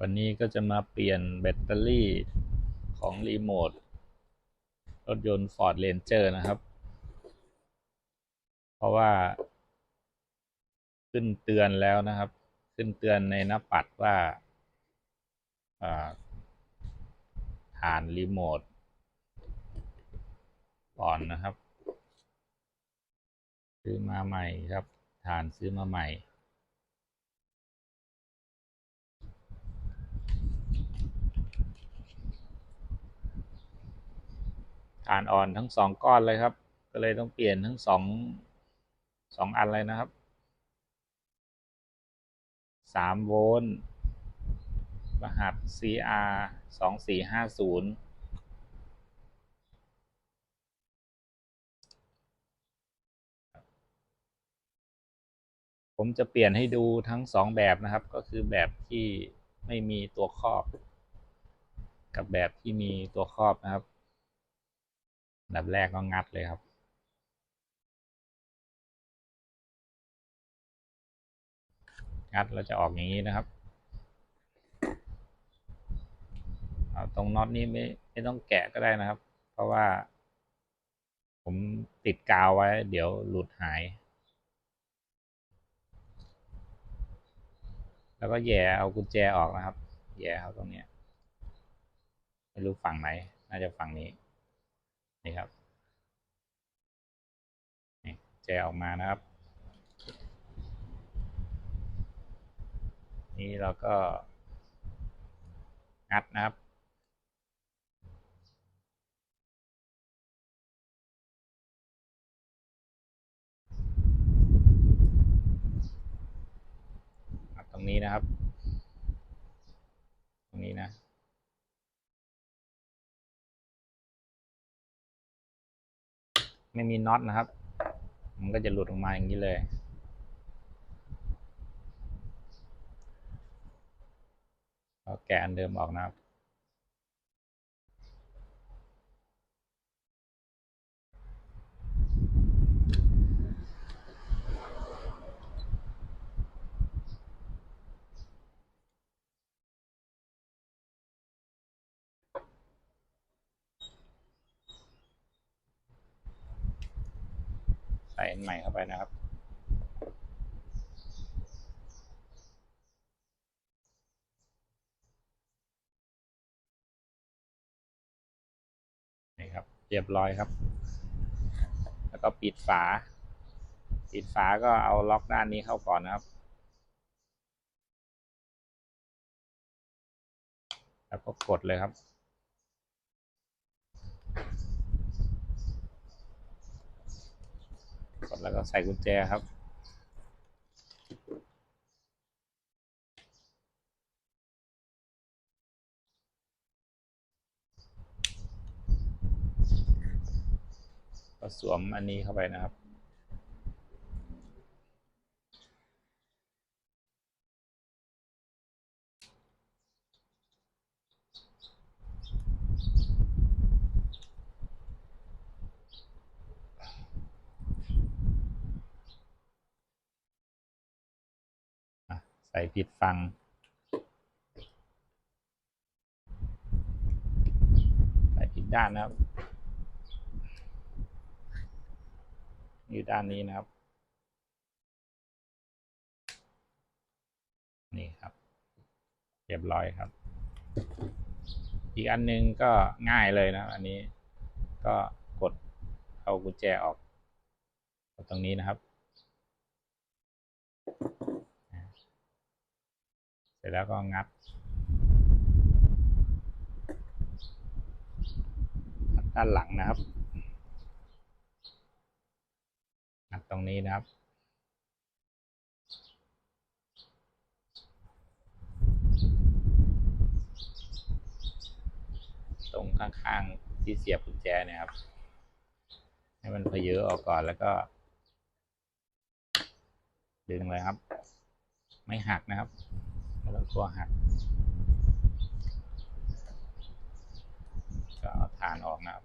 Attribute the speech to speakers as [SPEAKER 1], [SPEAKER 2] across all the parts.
[SPEAKER 1] วันนี้ก็จะมาเปลี่ยนแบตเตอรี่ของรีโมทรถยนต์ Ford Ranger นะครับ เพราะว่า ขึ้นเตือนแล้วนะครับ ขึ้นเตือนในหน้าปัดว่าอ่าฐานรีโมทอ่อนนะครับ ซื้อมาใหม่ครับฐานซื้อมาใหม่ ฐานอ่อนทั้งสองก้อนเลยครับ ก็เลยต้องเปลี่ยนทั้งสองสองอันเลยนะครับสามโวลต์รหัส CR สองสี่ห้าศูนย์ผมจะเปลี่ยนให้ดูทั้งสองแบบนะครับ ก็คือแบบที่ไม่มีตัวครอบ กับแบบที่มีตัวครอบนะครับ ดับแรกก็งัดเลยครับ งัดเราจะออกอย่างนี้นะครับเอาตรงน็อตนี้ไม่ไม่ต้องแกะก็ได้นะครับ เพราะว่า ผมติดกาวไว้ เดี๋ยวหลุดหาย แล้วก็แย่เอากุญแจออกนะครับ แย่เอาตรงนี้ไม่รู้ฝั่งไหน น่าจะฝั่งนี้ นี่ครับนี่แจออกมานะครับ นี่เราก็งัดนะครับงัดตรงนี้นะครับ ตรงนี้นะ ไม่มีน็อตนะครับ มันก็จะหลุดออกมาอย่างนี้เลย ก็แกะอันเดิมออกนะครับ ส่อันใหม่เข้าไปนะครับ นี่ครับ เรียบร้อยครับ แล้วก็ปิดฝา ปิดฝาก็เอาล็อกด้านนี้เข้าก่อนนะครับแล้วก็กดเลยครับ กด แล้วก็ใส่กุญแจครับ ก็สวมอันนี้เข้าไปนะครับ อะ ใส่ผิดฟังใส่ผิดด้านนะครับอยู่ด้านนี้นะครับ นี่ครับเรียบร้อยครับ อีกอันนึงก็ง่ายเลยนะอันนี้ก็กดเอากุญแจออกตรงนี้นะครับ สร็จแล้วก็งัดดด้านหลังนะครับงัดตรงนี้นะครับ ตรงข้างๆที่เสียบกุญแจเนี่ยครับ ให้มันเพเยอะออกก่อนแล้วก็ ดึงเลยครับ ไม่หักนะครับ ไม่ต้องกลัวหักเอาฐานออกนะครับ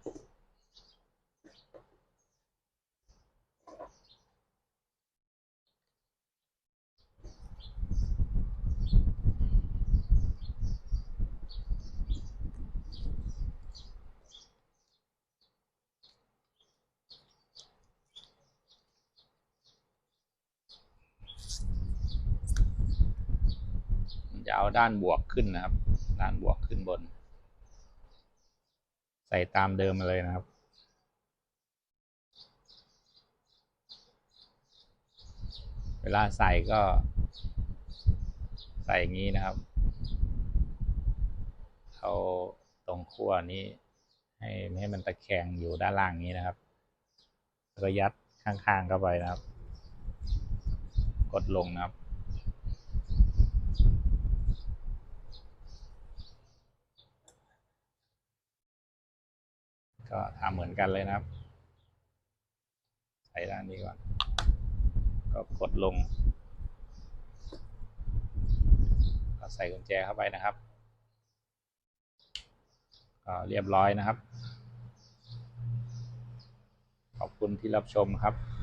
[SPEAKER 1] จะเอาด้านบวกขึ้นนะครับ ด้านบวกขึ้นบน ใส่ตามเดิมมาเลยนะครับ เวลาใส่ก็ ใส่อย่างนี้นะครับ เอาตรงขั้วนี้ ให้ให้มันตะแคงอยู่ด้านล่างนี้นะครับแล้วก็ยัดข้างๆเข้าไปนะครับ กดลงนะครับ ก็ทำเหมือนกันเลยนะครับ ใส่ด้านนี้ก่อน ก็กดลง ก็ใส่กุญแจเข้าไปนะครับ ก็เรียบร้อยนะครับ ขอบคุณที่รับชมครับ